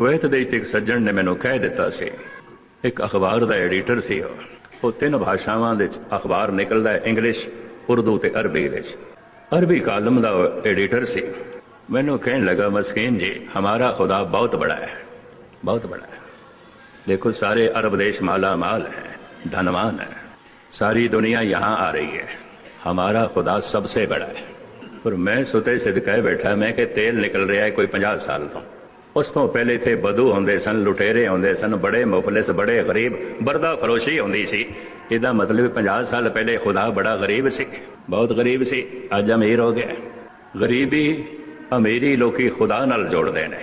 Kuwait ਦੇ ਵਿੱਚ ਇੱਕ ਸੱਜਣ ਨੇ ਮੈਨੂੰ ਕਹਿ ਦਿੱਤਾ ਸੀ ਇੱਕ ਅਖਬਾਰ ਦਾ ਐਡੀਟਰ ਸੀ ਉਹ ਉਹ ਤਿੰਨ ਭਾਸ਼ਾਵਾਂ ਦੇ ਵਿੱਚ ਅਖਬਾਰ ਨਿਕਲਦਾ ਹੈ ਇੰਗਲਿਸ਼ ਉਰਦੂ ਤੇ ਅਰਬੀ ਵਿੱਚ ਅਰਬੀ ਕਾਲਮ ਦਾ ਐਡੀਟਰ ਸੀ ਮੈਨੂੰ ਕਹਿਣ ਲੱਗਾ ਮਸਕੀਨ ਜੀ ਹਮਾਰਾ ਖੁਦਾ ਬਹੁਤ ਬੜਾ ਹੈ ਬਹੁਤ ਬੜਾ ਹੈ देखो सारे अरब देश माला माल है धनवान है सारी दुनिया यहाँ आ रही है हमारा खुदा सबसे बड़ा है पर मैं सुते सिद्ध कह बैठा मैं कि तेल निकल रहा है कोई 50 साल तो ਉਸ ਤੋਂ ਪਹਿਲੇ ਇੱਥੇ ਬਦੂ ਹੁੰਦੇ ਸਨ, ਲੁਟੇਰੇ ਹੁੰਦੇ ਸਨ, ਬੜੇ ਮੁਫਲਿਸ, ਬੜੇ ਗਰੀਬ ਬਰਦਾ ਫਰੋਸ਼ੀ ਹੁੰਦੀ ਸੀ। ਇਹਦਾ ਮਤਲਬ 50 ਸਾਲ ਪਹਿਲੇ ਖੁਦਾ ਬੜਾ ਗਰੀਬ ਸੀ। ਬਹੁਤ ਗਰੀਬ ਸੀ। ਅੱਜ ਅਮੀਰ ਹੋ ਗਿਆ। ਗਰੀਬੀ ਅਮੀਰੀ ਲੋਕੀ ਖੁਦਾ ਨਾਲ ਜੋੜਦੇ ਨੇ।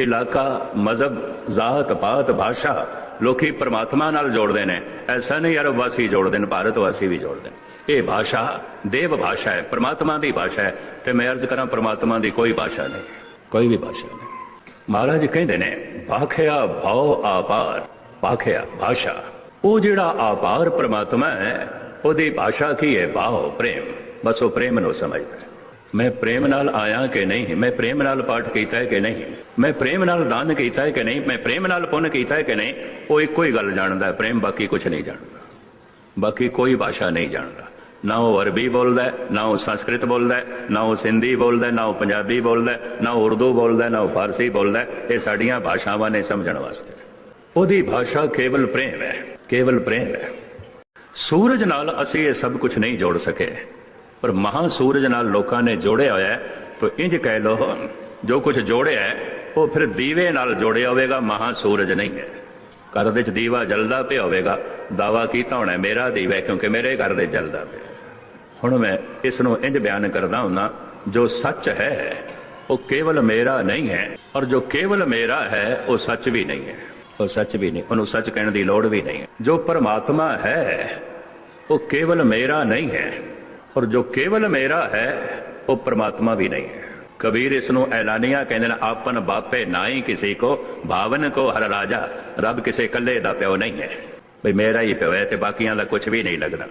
ਇਲਾਕਾ, ਮਜ਼ਹਬ, ਜ਼ਾਤ, ਪਾਤ, ਭਾਸ਼ਾ ਲੋਕੀ ਪਰਮਾਤਮਾ ਨਾਲ ਜੋੜਦੇ ਨੇ। ਐਸਾ ਨਹੀਂ ਅਰਬ ਵਾਸੀ ਜੋੜਦੇ ਨੇ, ਭਾਰਤ ਵਾਸੀ ਵੀ ਜੋੜਦੇ ਨੇ। ਇਹ ਭਾਸ਼ਾ ਦੇਵ ਭਾਸ਼ਾ ਹੈ, ਪਰਮਾਤਮਾ ਦੀ ਭਾਸ਼ਾ ਹੈ ਤੇ ਮੈਂ ਅਰਜ਼ ਕਰਾਂ ਪਰਮਾਤਮਾ ਦੀ ਕੋਈ ਭਾਸ਼ਾ ਨਹੀਂ, ਕੋਈ ਵੀ ਭਾਸ਼ਾ ਨਹੀਂ। ਮਹਾਰਾਜ ਕਹਿੰਦੇ ਨੇ, ਭਾਖਿਆ ਭਾਉ ਆਪਾਰ, ਭਾਖਿਆ ਭਾਸ਼ਾ। ਉਹ ਜਿਹੜਾ ਆਪਾਰ ਪਰਮਾਤਮਾ ਹੈ, ਉਹਦੀ ਭਾਸ਼ਾ ਕੀ ਹੈ? ਭਾਉ, ਪ੍ਰੇਮ। ਬਸ ਉਹ ਪ੍ਰੇਮ ਨੂੰ ਸਮਝਦਾ ਹੈ। ਮੈਂ ਪ੍ਰੇਮ ਨਾਲ ਆਇਆ ਕਿ ਨਹੀਂ? ਮੈਂ ਪ੍ਰੇਮ ਨਾਲ ਪਾਠ ਕੀਤਾ ਹੈ ਕਿ ਨਹੀਂ? ਮੈਂ ਪ੍ਰੇਮ ਨਾਲ ਦਾਨ ਕੀਤਾ ਹੈ ਕਿ ਨਹੀਂ? ਮੈਂ ਪ੍ਰੇਮ ਨਾਲ ਪੁੰਨ ਕੀਤਾ ਹੈ ਕਿ ਨਹੀਂ? ਉਹ ਇੱਕੋ ਹੀ ਗੱਲ ਜਾਣਦਾ ਹੈ। ਪ੍ਰੇਮ ਬਾਕੀ ਕੁਝ ਨਹੀਂ ਜਾਣਦਾ। ਬਾਕੀ ਕੋਈ ਭਾਸ਼ਾ ਨਹੀਂ ਜਾਣਦਾ। ਨਾ ਉਹ ਅਰਬੀ ਬੋਲਦਾ ਨਾ ਉਹ ਸੰਸਕ੍ਰਿਤ ਬੋਲਦਾ ਨਾ ਉਹ ਸਿੰਧੀ ਬੋਲਦਾ ਨਾ ਉਹ ਪੰਜਾਬੀ ਬੋਲਦਾ ਨਾ ਉਹ ਉਰਦੂ ਬੋਲਦਾ ਨਾ ਉਹ ਫਾਰਸੀ ਬੋਲਦਾ ਇਹ ਸਾਡੀਆਂ ਭਾਸ਼ਾਵਾਂ ਨੇ ਸਮਝਣ ਵਾਸਤੇ ਉਹਦੀ ਭਾਸ਼ਾ ਕੇਵਲ ਪ੍ਰੇਮ ਹੈ ਕੇਵਲ ਪ੍ਰੇਮ ਹੈ ਸੂਰਜ ਨਾਲ ਅਸੀਂ ਇਹ ਸਭ ਕੁਝ ਨਹੀਂ ਜੋੜ ਸਕੇ ਪਰ ਮਹਾ ਸੂਰਜ ਨਾਲ ਲੋਕਾਂ ਨੇ ਜੋੜਿਆ ਹੋਇਆ ਹੈ ਤਾਂ ਇੰਜ ਕਹਿ ਲੋ ਜੋ ਕੁਝ ਜੋੜਿਆ ਉਹ ਫਿਰ ਦੀਵੇ ਨਾਲ ਜੋੜਿਆ ਹੋਵੇਗਾ ਮਹਾ ਸੂਰਜ ਨਹੀਂ ਹੈ ਘਰ ਦੇ ਚ ਦੀਵਾ ਜਲਦਾ ਪਿਆ ਹੋਵੇਗਾ ਦਾਵਾ ਕੀਤਾ ਹੋਣਾ ਮੇਰਾ ਦੀਵਾ ਕਿਉਂਕਿ ਮੇਰੇ ਘਰ ਦੇ ਜਲਦਾ ਪਿਆ ਹੁਣ ਮੈਂ ਇਸ ਨੂੰ ਇੰਜ ਬਿਆਨ ਕਰਦਾ ਹੁੰਨਾ, ਜੋ ਸੱਚ ਹੈ, ਉਹ ਕੇਵਲ ਮੇਰਾ ਨਹੀਂ ਹੈ, ਔਰ ਜੋ ਕੇਵਲ ਮੇਰਾ ਹੈ, ਉਹ ਸੱਚ ਵੀ ਨਹੀਂ ਹੈ। ਉਹ ਸੱਚ ਵੀ ਨਹੀਂ, ਉਹਨੂੰ ਸੱਚ ਕਹਿਣ ਦੀ ਲੋੜ ਵੀ ਨਹੀਂ ਹੈ। ਜੋ ਪਰਮਾਤਮਾ ਹੈ, ਉਹ ਕੇਵਲ ਮੇਰਾ ਨਹੀਂ ਹੈ, ਔਰ ਜੋ ਕੇਵਲ ਮੇਰਾ ਹੈ, ਉਹ ਪਰਮਾਤਮਾ ਵੀ ਨਹੀਂ ਹੈ। ਕਬੀਰ ਇਸ ਨੂੰ ਐਲਾਨੀਆਂ, ਕਹਿੰਦੇ ਨੇ, ਆਪਨ ਬਾਪੇ ਨਾਹੀ ਕਿਸੇ ਕੋ, ਭਾਵਨ ਕੋ ਹਰ ਰਾਜਾ, ਰੱਬ ਕਿਸੇ ਇਕੱਲੇ ਦਾ ਪਿਓ ਨਹੀਂ ਹੈ। ਬਈ ਮੇਰਾ ਹੀ ਪਿਓ ਹੈ ਤੇ ਬਾਕੀਆਂ ਦਾ ਕੁਝ ਵੀ ਨਹੀਂ ਲੱਗਦਾ।